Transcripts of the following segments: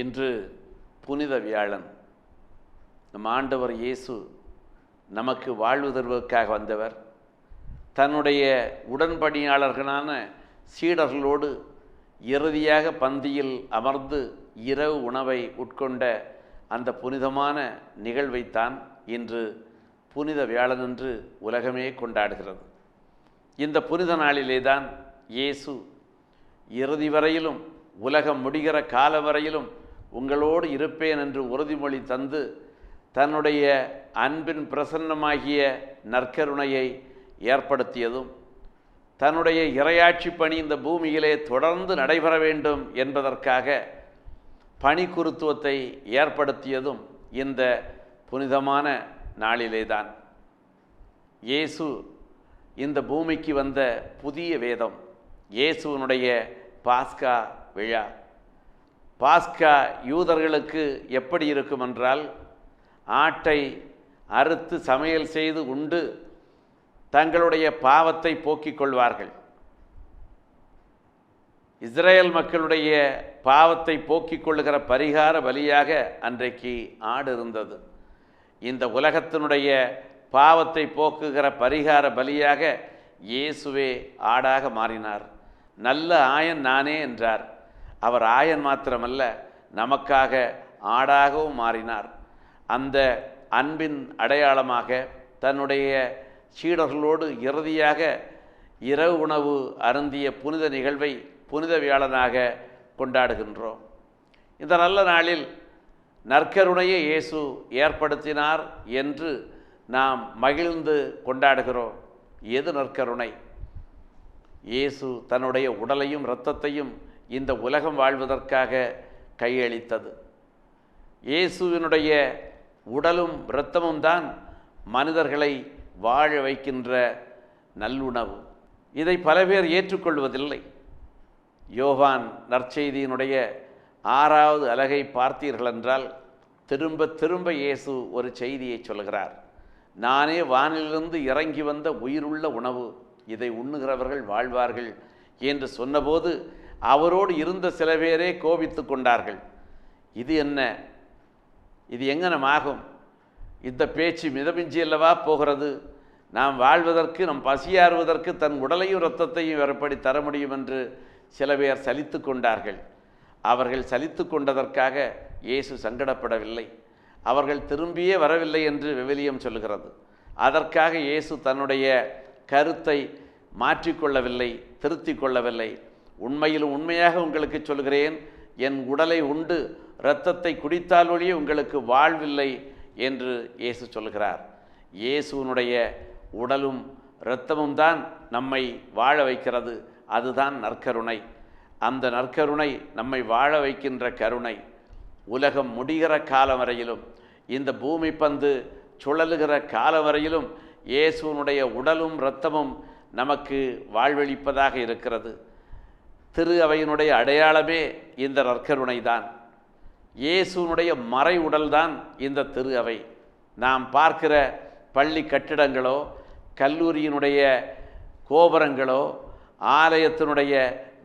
இன்று புனித வியாழன். நம் ஆண்டவர் இயேசு நமக்கு வாழ்வு தருவதற்காக வந்தவர். தன்னுடைய உடன்பணியாளர்களான சீடர்களோடு இறுதியாக பந்தியில் அமர்ந்து இரவு உணவை உட்கொண்ட அந்த புனிதமான நிகழ்வைத்தான் இன்று புனித வியாழனன்று உலகமே கொண்டாடுகிறது. இந்த புனித நாளிலே தான் இயேசு இறுதி வரையிலும் உலகம் முடிகிற கால வரையிலும் உங்களோடு இருப்பேன் என்று உறுதிமொழி தந்து தன்னுடைய அன்பின் பிரசன்னமாகிய நற்கருணையை ஏற்படுத்தியதும் தன்னுடைய இரையாட்சி பணி இந்த பூமியிலே தொடர்ந்து நடைபெற வேண்டும் என்பதற்காக பணிக்குருத்துவத்தை ஏற்படுத்தியதும் இந்த புனிதமான நாளிலே தான் இயேசு இந்த பூமிக்கு வந்த புதிய வேதம் இயேசுவனுடைய பாஸ்கா விழா. பாஸ்கா யூதர்களுக்கு எப்படி இருக்கும் என்றால் ஆட்டை அறுத்து சமையல் செய்து உண்டு தங்களுடைய பாவத்தை போக்கிக் கொள்வார்கள். இஸ்ரேல் மக்களுடைய பாவத்தை போக்கிக் கொள்ளுகிற பரிகார பலியாக அன்றைக்கு ஆடு இருந்தது. இந்த உலகத்தினுடைய பாவத்தை போக்குகிற பரிகார பலியாக இயேசுவே ஆடாக மாறினார். நல்ல ஆயன் நானே என்றார். அவர் ஆயன் மாத்திரமல்ல நமக்காக ஆடாகவும் மாறினார். அந்த அன்பின் அடையாளமாக தன்னுடைய சீடர்களோடு இறுதியாக இரவு உணவு அருந்திய புனித நிகழ்வை புனித வியாழனாக கொண்டாடுகின்றோம். இந்த நல்ல நாளில் நற்கருணையை இயேசு ஏற்படுத்தினார் என்று நாம் மகிழ்ந்து கொண்டாடுகிறோம். எது நற்கருணை? இயேசு தன்னுடைய உடலையும் இரத்தத்தையும் இந்த உலகம் வாழ்வதற்காக கையளித்தது. இயேசுவினுடைய உடலும் இரத்தமும் தான் மனிதர்களை வாழ வைக்கின்ற நல்லுணவு. இதை பல பேர் ஏற்றுக்கொள்வதில்லை. யோவான் நற்செய்தியினுடைய ஆறாவது அலகை பார்த்தீர்கள் என்றால் திரும்ப திரும்ப இயேசு ஒரு செய்தியை சொல்கிறார். நானே வானிலிருந்து இறங்கி வந்த உயிருள்ள உணவு இதை உண்ணுகிறவர்கள் வாழ்வார்கள் என்று சொன்னபோது அவரோடு இருந்த சில பேரே கோபித்து கொண்டார்கள். இது என்ன? இது எங்கனமாகும்? இந்த பேச்சு மிதமிஞ்சி அல்லவா போகிறது? நாம் வாழ்வதற்கு நம் பசியாறுவதற்கு தன் உடலையும் இரத்தத்தையும் எப்படி தர முடியும் என்று சில பேர் சலித்து கொண்டார்கள். அவர்கள் சலித்து கொண்டதற்காக இயேசு சங்கடப்படவில்லை. அவர்கள் திரும்பியே வரவில்லை என்று விவிலியம் சொல்கிறது அதற்காக இயேசு தன்னுடைய கருத்தை மாற்றிக்கொள்ளவில்லை திருத்திக் கொள்ளவில்லை. உண்மையிலும் உண்மையாக உங்களுக்கு சொல்கிறேன் என் உடலை உண்டு இரத்தத்தை குடித்தால் ஒழிய உங்களுக்கு வாழ்வில்லை என்று இயேசு சொல்கிறார். இயேசுனுடைய உடலும் இரத்தமும் தான் நம்மை வாழ வைக்கிறது. அதுதான் நற்கருணை. அந்த நற்கருணை நம்மை வாழ வைக்கின்ற கருணை. உலகம் முடிகிற காலம் வரையிலும் இந்த பூமி பந்து சுழலுகிற காலம் வரையிலும் இயேசுனுடைய உடலும் இரத்தமும் நமக்கு வாழ்வளிப்பதாக இருக்கிறது. திரு அவையினுடைய அடையாளமே இந்த நற்கருணை தான் இயேசுனுடைய மறை உடல்தான் இந்த திரு அவை. நாம் பார்க்கிற பள்ளி கட்டிடங்களோ கல்லூரியினுடைய கோபுரங்களோ ஆலயத்தினுடைய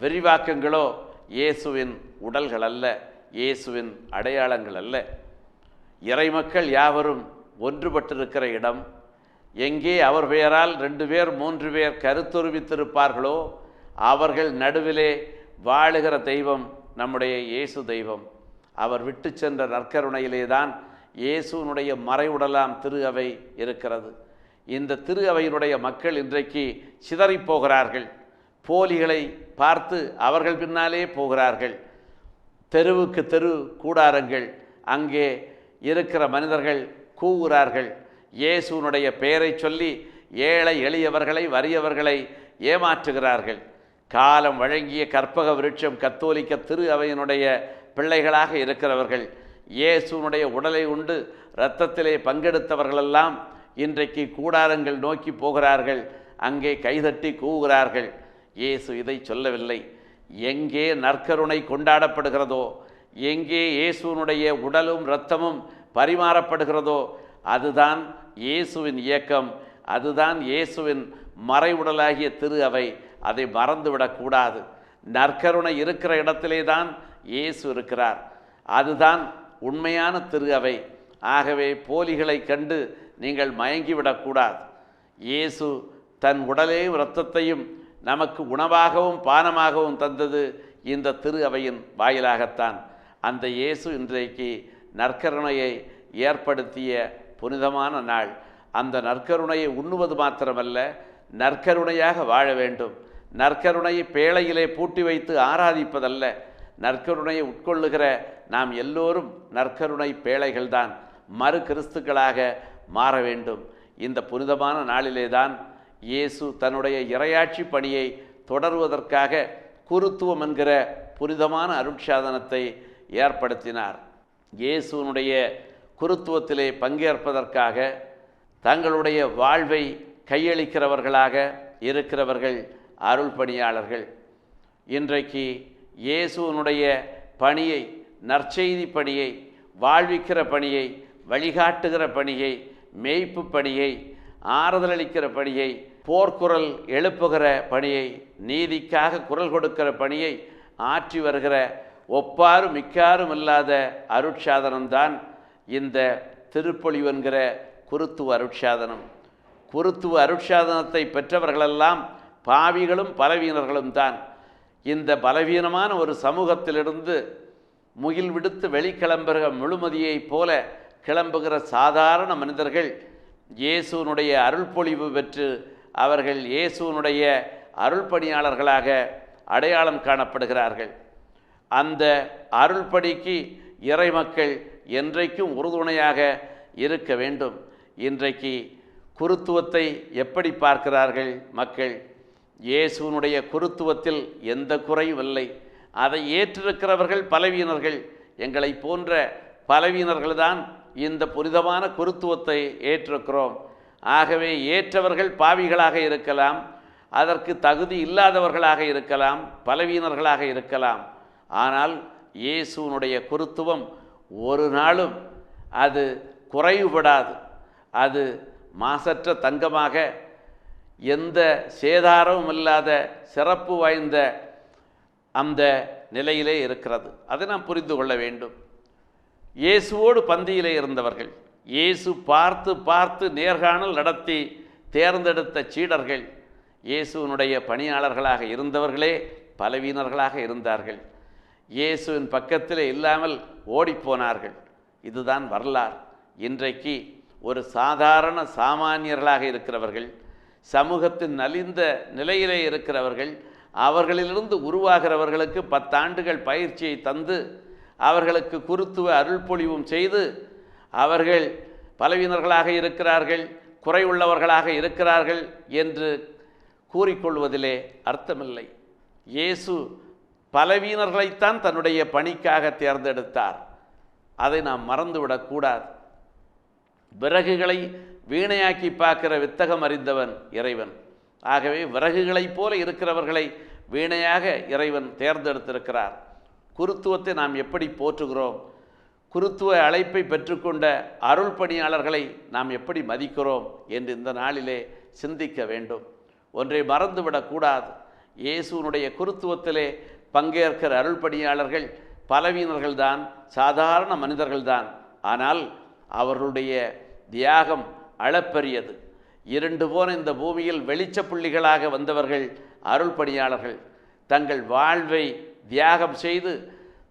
விரிவாக்கங்களோ இயேசுவின் உடல்கள் அல்ல இயேசுவின் அடையாளங்கள் அல்ல. இறைமக்கள் யாவரும் ஒன்றுபட்டிருக்கிற இடம் எங்கே அவர் பெயரால் ரெண்டு பேர் மூன்று பேர் கருத்துருவித்திருப்பார்களோ அவர்கள் நடுவிலே வாழுகிற தெய்வம் நம்முடைய இயேசு தெய்வம். அவர் விட்டு சென்ற நற்கருணையிலே தான் இயேசுனுடைய மறைவுடலாம் திரு அவை இருக்கிறது. இந்த திரு அவையினுடைய மக்கள் இன்றைக்கு சிதறிப் போகிறார்கள். போலிகளை பார்த்து அவர்கள் பின்னாலே போகிறார்கள். தெருவுக்கு தெரு கூடாரங்கள் அங்கே இருக்கிற மனிதர்கள் கூவுகிறார்கள். இயேசுனுடைய பெயரை சொல்லி ஏழை எளியவர்களை வறியவர்களை ஏமாற்றுகிறார்கள். காலம் வழங்கிய கற்பக விருட்சம் கத்தோலிக்க திரு அவையினுடைய பிள்ளைகளாக இருக்கிறவர்கள் இயேசுனுடைய உடலை உண்டு இரத்தத்திலே பங்கெடுத்தவர்களெல்லாம் இன்றைக்கு கூடாரங்கள் நோக்கி போகிறார்கள் அங்கே கைதட்டி கூவுகிறார்கள். இயேசு இதை சொல்லவில்லை. எங்கே நற்கருணை கொண்டாடப்படுகிறதோ எங்கே இயேசுனுடைய உடலும் இரத்தமும் பரிமாறப்படுகிறதோ அதுதான் இயேசுவின் இயக்கம் அதுதான் இயேசுவின் மறைவுடலாகிய திரு அவை. அதை மறந்துவிடக்கூடாது நற்கருணை இருக்கிற இடத்திலே தான் இயேசு இருக்கிறார். அதுதான் உண்மையான திரு அவை ஆகவே போலிகளை கண்டு நீங்கள் மயங்கிவிடக்கூடாது இயேசு தன் உடலையும் இரத்தத்தையும் நமக்கு உணவாகவும் பானமாகவும் தந்தது இந்த திரு அவையின் வாயிலாகத்தான். அந்த இயேசு இன்றைக்கு நற்கருணையை ஏற்படுத்திய புனிதமான நாள். அந்த நற்கருணையை உண்ணுவது மாத்திரமல்ல நற்கருணையாக வாழ வேண்டும். நற்கருணையை பேழையிலே பூட்டி வைத்து ஆராதிப்பதல்ல. நற்கருணையை உட்கொள்ளுகிற நாம் எல்லோரும் நற்கருணை பேழைகள்தான். மறு கிறிஸ்துக்களாக மாற வேண்டும். இந்த புனிதமான நாளிலே தான் இயேசு தன்னுடைய இரையாட்சி பணியை தொடர்வதற்காக குருத்துவம் என்கிற புனிதமான அருட்சாதனத்தை ஏற்படுத்தினார். இயேசுனுடைய குருத்துவத்திலே பங்கேற்பதற்காக தங்களுடைய வாழ்வை கையளிக்கிறவர்களாக இருக்கிறவர்கள் அருள் பணியாளர்கள் இன்றைக்கு இயேசுனுடைய பணியை நற்செய்தி பணியை வாழ்விக்கிற பணியை வழிகாட்டுகிற பணியை மேய்ப்பு பணியை ஆறுதலளிக்கிற பணியை போர்க்குரல் எழுப்புகிற பணியை நீதிக்காக குரல் கொடுக்கிற பணியை ஆற்றி வருகிற ஒப்பாரும் மிக்காரும் இல்லாத அருட்சாதனம்தான் இந்த திருப்பொழிவு என்கிற குருத்துவ அருட்சாதனம். குருத்துவ அருட்சாதனத்தை பெற்றவர்களெல்லாம் பாவிகளும் பலவீனர்களும் தான். இந்த பலவீனமான ஒரு சமூகத்திலிருந்து முகில் விடுத்து வெளிக்கிளம்புகிற முழுமதியைப் போல கிளம்புகிற சாதாரண மனிதர்கள் இயேசுனுடைய அருள்பொழிவு பெற்று அவர்கள் இயேசுனுடைய அருள் பணியாளர்களாக அடையாளம் காணப்படுகிறார்கள். அந்த அருள்படிக்கு இறைமக்கள் என்றைக்கும் உறுதுணையாக இருக்க வேண்டும். இன்றைக்கு குருத்துவத்தை எப்படி பார்க்கிறார்கள் மக்கள்? இயேசுனுடைய குருத்துவத்தில் எந்த குறையும் இல்லை. அதை ஏற்றிருக்கிறவர்கள் பலவீனர்கள். எங்களை போன்ற பலவீனர்கள்தான் இந்த புனிதமான குருத்துவத்தை ஏற்றிருக்கிறோம். ஆகவே ஏற்றவர்கள் பாவிகளாக இருக்கலாம் அதற்கு தகுதி இல்லாதவர்களாக இருக்கலாம் பலவீனர்களாக இருக்கலாம். ஆனால் இயேசுனுடைய குருத்துவம் ஒரு நாளும் அது குறைவுபடாது. அது மாசற்ற தங்கமாக எந்த சேதாரமும் இல்லாத சிறப்பு வாய்ந்த அந்த நிலையிலே இருக்கிறது. அதை நாம் புரிந்து கொள்ள வேண்டும். இயேசுவோடு பந்தியிலே இருந்தவர்கள் இயேசு பார்த்து பார்த்து நேர்காணல் நடத்தி தேர்ந்தெடுத்த சீடர்கள் இயேசுவினுடைய பணியாளர்களாக இருந்தவர்களே பலவீனர்களாக இருந்தார்கள். இயேசுவின் பக்கத்திலே இல்லாமல் ஓடிப்போனார்கள். இதுதான் வரலாறு. இன்றைக்கு ஒரு சாதாரண சாமானியர்களாக இருக்கிறவர்கள் சமூகத்தின் நலிந்த நிலையிலே இருக்கிறவர்கள் அவர்களிலிருந்து உருவாகிறவர்களுக்கு பத்தாண்டுகள் பயிற்சியை தந்து அவர்களுக்கு குருத்துவ அருள்பொழிவும் செய்து அவர்கள் பலவீனர்களாக இருக்கிறார்கள் குறையுள்ளவர்களாக இருக்கிறார்கள் என்று கூறிக்கொள்வதிலே அர்த்தமில்லை. இயேசு பலவீனர்களைத்தான் தன்னுடைய பணிக்காக தேர்ந்தெடுத்தார். அதை நாம் மறந்துவிடக்கூடாது. விறகுகளை வீணையாக்கி பார்க்கிற வித்தகம் அறிந்தவன் இறைவன். ஆகவே விறகுகளைப் போல இருக்கிறவர்களை வீணையாக இறைவன் தேர்ந்தெடுத்திருக்கிறார். குருத்துவத்தை நாம் எப்படி போற்றுகிறோம்? குருத்துவ அழைப்பை பெற்றுக்கொண்ட அருள் பணியாளர்களை நாம் எப்படி மதிக்கிறோம் என்று இந்த நாளிலே சிந்திக்க வேண்டும். ஒன்றை மறந்துவிடக்கூடாது இயேசுனுடைய குருத்துவத்திலே பங்கேற்கிற அருள் பணியாளர்கள் பலவீனர்கள்தான் சாதாரண மனிதர்கள்தான். ஆனால் அவர்களுடைய தியாகம் அளப்பெரியது. இருண்டு போன இந்த பூமியில் வெளிச்ச புள்ளிகளாக வந்தவர்கள் அருள் பணியாளர்கள். தங்கள் வாழ்வை தியாகம் செய்து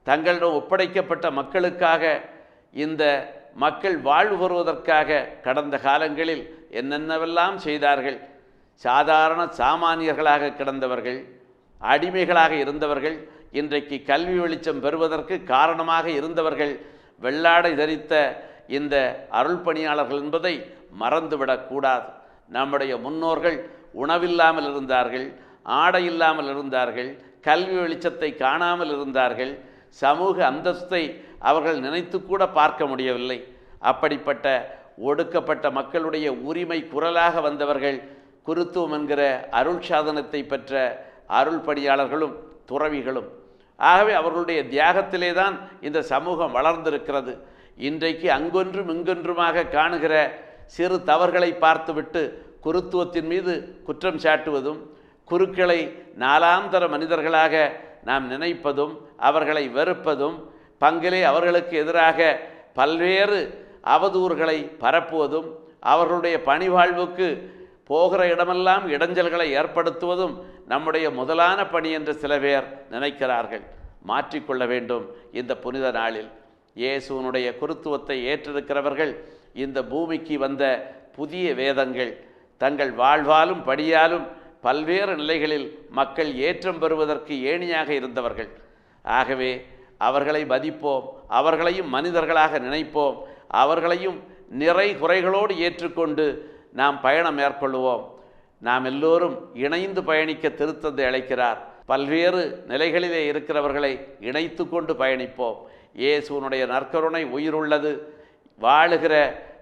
தங்களிடம் ஒப்படைக்கப்பட்ட மக்களுக்காக இந்த மக்கள் வாழ்வு பெறுவதற்காக கடந்த காலங்களில் என்னென்னவெல்லாம் செய்தார்கள்? சாதாரண சாமானியர்களாக கிடந்தவர்கள் அடிமைகளாக இருந்தவர்கள் இன்றைக்கு கல்வி வெளிச்சம் பெறுவதற்கு காரணமாக இருந்தவர்கள் வெள்ளாடை தரித்த இந்த அருள் பணியாளர்கள் என்பதை மறந்துவிடக்கூடாது. நம்முடைய முன்னோர்கள் உணவில்லாமல் இருந்தார்கள் ஆடை இல்லாமல் இருந்தார்கள் கல்வி வெளிச்சத்தை காணாமல் இருந்தார்கள் சமூக அந்தஸ்தை அவர்கள் நினைத்து கூட பார்க்க முடியவில்லை. அப்படிப்பட்ட ஒடுக்கப்பட்ட மக்களுடைய உரிமை குரலாக வந்தவர்கள் குருத்துவம் என்கிற அருள் சாதனத்தை பெற்ற அருள் பணியாளர்களும் துறவிகளும். ஆகவே அவர்களுடைய தியாகத்திலே தான் இந்த சமூகம் வளர்ந்திருக்கிறது. இன்றைக்கு அங்கொன்றும் இங்கொன்றுமாக காணுகிற சிறு தவறுகளை பார்த்துவிட்டு குருத்துவத்தின் மீது குற்றம் சாட்டுவதும் குருக்களை நாலாந்தர மனிதர்களாக நாம் நினைப்பதும் அவர்களை வெறுப்பதும் பங்கிலே அவர்களுக்கு எதிராக பல்வேறு அவதூறுகளை பரப்புவதும் அவர்களுடைய பணிவாழ்வுக்கு போகிற இடமெல்லாம் இடைஞ்சல்களை ஏற்படுத்துவதும் நம்முடைய முதலான பணி என்று சில பேர் நினைக்கிறார்கள். மாற்றிக்கொள்ள வேண்டும் இந்த புனித நாளில். இயேசுவனுடைய குருத்துவத்தை ஏற்றிருக்கிறவர்கள் இந்த பூமிக்கு வந்த புதிய வேதங்கள் தங்கள் வாழ்வாலும் படியாலும் பல்வேறு நிலைகளில் மக்கள் ஏற்றம் பெறுவதற்கு ஏணியாக இருந்தவர்கள். ஆகவே அவர்களை மதிப்போம் அவர்களையும் மனிதர்களாக நினைப்போம் அவர்களையும் நிறை குறைகளோடு ஏற்றுக்கொண்டு நாம் பயணம் மேற்கொள்வோம். நாம் எல்லோரும் இணைந்து பயணிக்க திருத்தந்தை அழைக்கிறார். பல்வேறு நிலைகளிலே இருக்கிறவர்களை இணைத்து கொண்டு பயணிப்போம். இயேசுனுடைய நற்கருணை உயிருள்ளது. வாழுகிற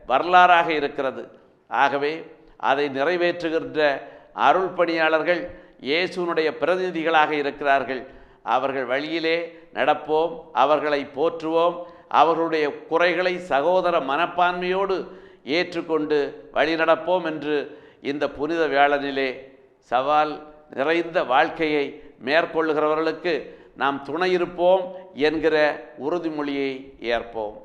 வரலாறாக இருக்கிறது. ஆகவே அதை நிறைவேற்றுகின்ற அருள் பணியாளர்கள் இயேசுனுடைய பிரதிநிதிகளாக இருக்கிறார்கள். அவர்கள் வழியிலே நடப்போம் அவர்களை போற்றுவோம் அவர்களுடைய குறைகளை சகோதர மனப்பான்மையோடு ஏற்றுக்கொண்டு வழிநடப்போம் என்று இந்த புனித வேளனிலே சவால் நிறைந்த வாழ்க்கையை மேற்கொள்ளுகிறவர்களுக்கு நாம் துணை இருப்போம் என்கிற உறுதிமொழியை ஏற்போம்.